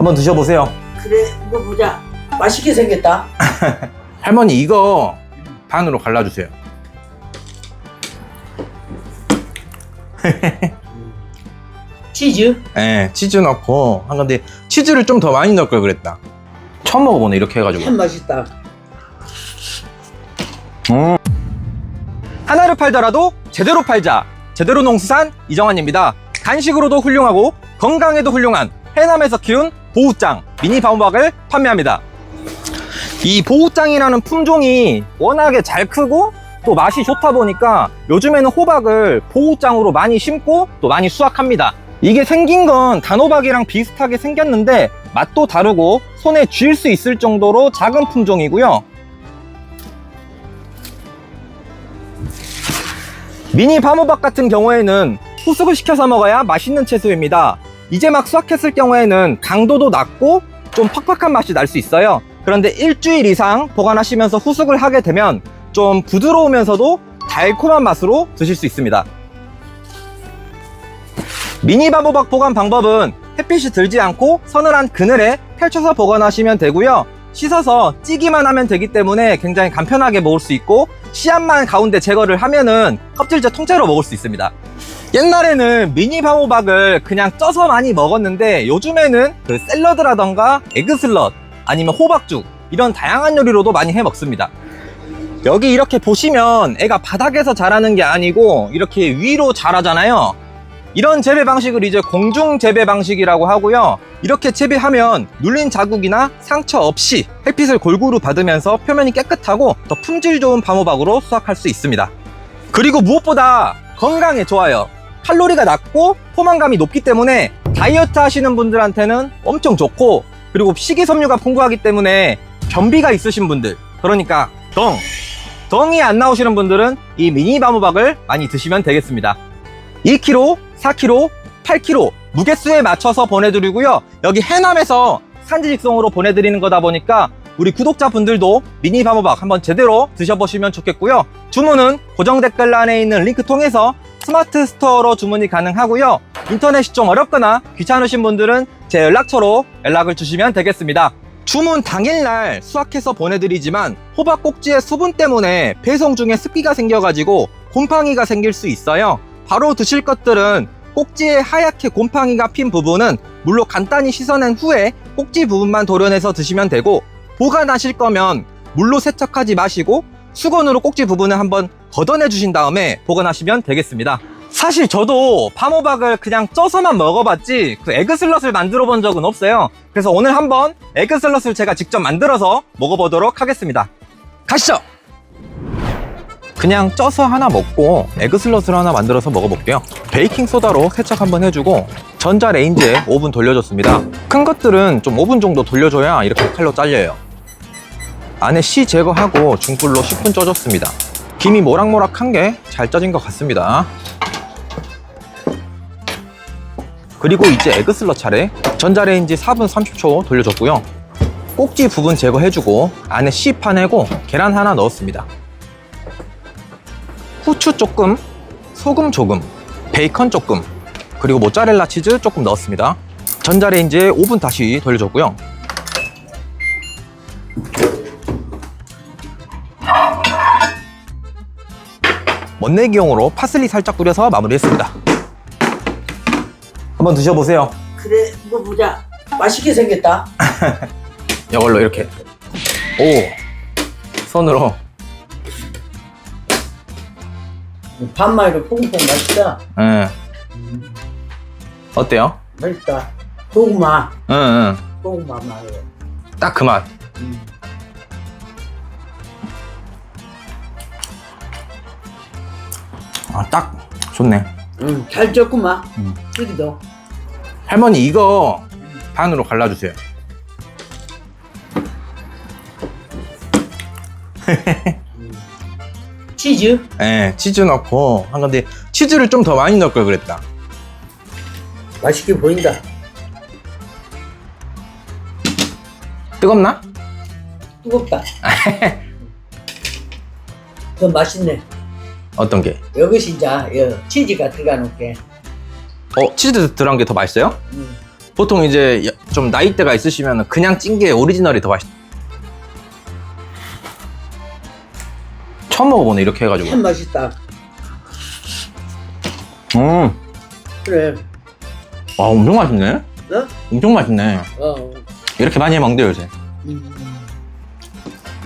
한번 드셔보세요. 그래 이거 보자 맛있게 생겼다 할머니 이거 반으로 갈라주세요. 치즈 네, 치즈 넣고 한 건데 치즈를 좀 더 많이 넣을 걸 그랬다. 처음 먹어보네 이렇게 해가지고. 참 맛있다 음. 하나를 팔더라도 제대로 팔자. 제대로 농수산 이정환입니다. 간식으로도 훌륭하고 건강에도 훌륭한 해남에서 키운 보우짱 미니 방호박을 판매합니다. 이 보우짱이라는 품종이 워낙에 잘 크고 또 맛이 좋다 보니까 요즘에는 호박을 보우짱으로 많이 심고 또 많이 수확합니다. 이게 생긴 건 단호박이랑 비슷하게 생겼는데 맛도 다르고 손에 쥘수 있을 정도로 작은 품종이고요. 미니 밤호박 같은 경우에는 후숙을 시켜서 먹어야 맛있는 채소입니다. 이제 막 수확했을 경우에는 강도도 낮고 좀 팍팍한 맛이 날 수 있어요. 그런데 일주일 이상 보관하시면서 후숙을 하게 되면 좀 부드러우면서도 달콤한 맛으로 드실 수 있습니다. 미니 밤호박 보관 방법은 햇빛이 들지 않고 서늘한 그늘에 펼쳐서 보관하시면 되고요. 씻어서 찌기만 하면 되기 때문에 굉장히 간편하게 먹을 수 있고 씨앗만 가운데 제거를 하면은 껍질째 통째로 먹을 수 있습니다. 옛날에는 미니 방호박을 그냥 쪄서 많이 먹었는데 요즘에는 그 샐러드라던가 에그슬럿 아니면 호박죽 이런 다양한 요리로도 많이 해 먹습니다. 여기 이렇게 보시면 애가 바닥에서 자라는 게 아니고 이렇게 위로 자라잖아요. 이런 재배 방식을 이제 공중 재배 방식이라고 하고요. 이렇게 재배하면 눌린 자국이나 상처 없이 햇빛을 골고루 받으면서 표면이 깨끗하고 더 품질 좋은 밤호박으로 수확할 수 있습니다. 그리고 무엇보다 건강에 좋아요. 칼로리가 낮고 포만감이 높기 때문에 다이어트 하시는 분들한테는 엄청 좋고 그리고 식이섬유가 풍부하기 때문에 변비가 있으신 분들 그러니까 덩 덩이 안 나오시는 분들은 이 미니 밤호박을 많이 드시면 되겠습니다. 2kg, 4kg, 8kg 무게수에 맞춰서 보내드리고요. 여기 해남에서 산지 직송으로 보내드리는 거다 보니까 우리 구독자분들도 미니 밤호박 한번 제대로 드셔보시면 좋겠고요. 주문은 고정 댓글란에 있는 링크 통해서 스마트 스토어로 주문이 가능하고요. 인터넷이 좀 어렵거나 귀찮으신 분들은 제 연락처로 연락을 주시면 되겠습니다. 주문 당일날 수확해서 보내드리지만 호박 꼭지의 수분 때문에 배송 중에 습기가 생겨가지고 곰팡이가 생길 수 있어요. 바로 드실 것들은 꼭지에 하얗게 곰팡이가 핀 부분은 물로 간단히 씻어낸 후에 꼭지 부분만 도려내서 드시면 되고 보관하실 거면 물로 세척하지 마시고 수건으로 꼭지 부분을 한번 걷어내 주신 다음에 보관하시면 되겠습니다. 사실 저도 밤호박을 그냥 쪄서만 먹어봤지 그 에그슬럿을 만들어 본 적은 없어요. 그래서 오늘 한번 에그슬럿을 제가 직접 만들어서 먹어보도록 하겠습니다. 가시죠! 그냥 쪄서 하나 먹고 에그슬럿을 하나 만들어서 먹어볼게요. 베이킹 소다로 세척 한번 해주고 전자 레인지에 5분 돌려줬습니다. 큰 것들은 좀 5분 정도 돌려줘야 이렇게 칼로 잘려요. 안에 씨 제거하고 중불로 10분 쪄줬습니다. 김이 모락모락한 게 잘 쪄진 것 같습니다. 그리고 이제 에그슬럿 차례 전자레인지 4분 30초 돌려줬고요. 꼭지 부분 제거해주고 안에 씨 파내고 계란 하나 넣었습니다. 후추 조금, 소금 조금, 베이컨 조금, 그리고 모짜렐라 치즈 조금 넣었습니다. 전자레인지에 5분 다시 돌려줬고요. 멋내기용으로 파슬리 살짝 뿌려서 마무리했습니다. 한번 드셔보세요. 그래 이거 보자 맛있게 생겼다 이걸로 이렇게 오 손으로 반마이로 퐁퐁 맛있다 예. 어때요? 맛있다 고구마 응응 고구마 마요 딱그 맛. 음. 아, 딱 좋네. 음, 잘 쪘구만 음. 여기도 할머니 이거 반으로 갈라주세요. 치즈 예, 치즈 넣고 한 건데 치즈를 좀 더 많이 넣을 걸 그랬다. 맛있게 보인다 뜨겁나? 뜨겁다 더 맛있네 어떤 게? 여기서 이제 여, 치즈가 들어가 놓게 어, 치즈 들어간 게 더 맛있어요? 음. 보통 이제 좀 나이대가 있으시면 그냥 찐 게 오리지널이 더 맛있. 처음 먹어보네 이렇게 해가지고. 참 맛있다. 음, 그래. 와 엄청 맛있네. 어? 엄청 맛있네. 어. 이렇게 많이 먹는데 요새. 음.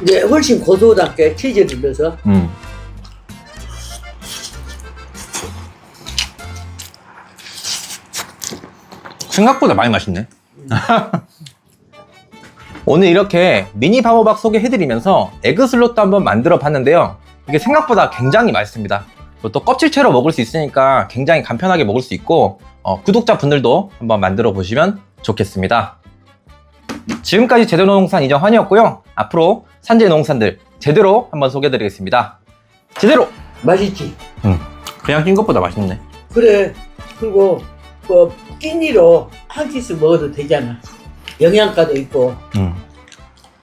이제 훨씬 고소하게 치즈를 넣어서 음. 생각보다 많이 맛있네. 오늘 이렇게 미니 바보박 소개해드리면서 에그 슬롯도 한번 만들어 봤는데요. 이게 생각보다 굉장히 맛있습니다. 또 껍질채로 먹을 수 있으니까 굉장히 간편하게 먹을 수 있고 어, 구독자분들도 한번 만들어 보시면 좋겠습니다. 지금까지 제대로 농산 이정환이었고요. 앞으로 산지 농산들 제대로 한번 소개해드리겠습니다. 제대로! 맛있지. 그냥 찐 것보다 맛있네. 그래. 그리고 그 끼니로 한 끼씩 먹어도 되잖아. 영양가도 있고 음.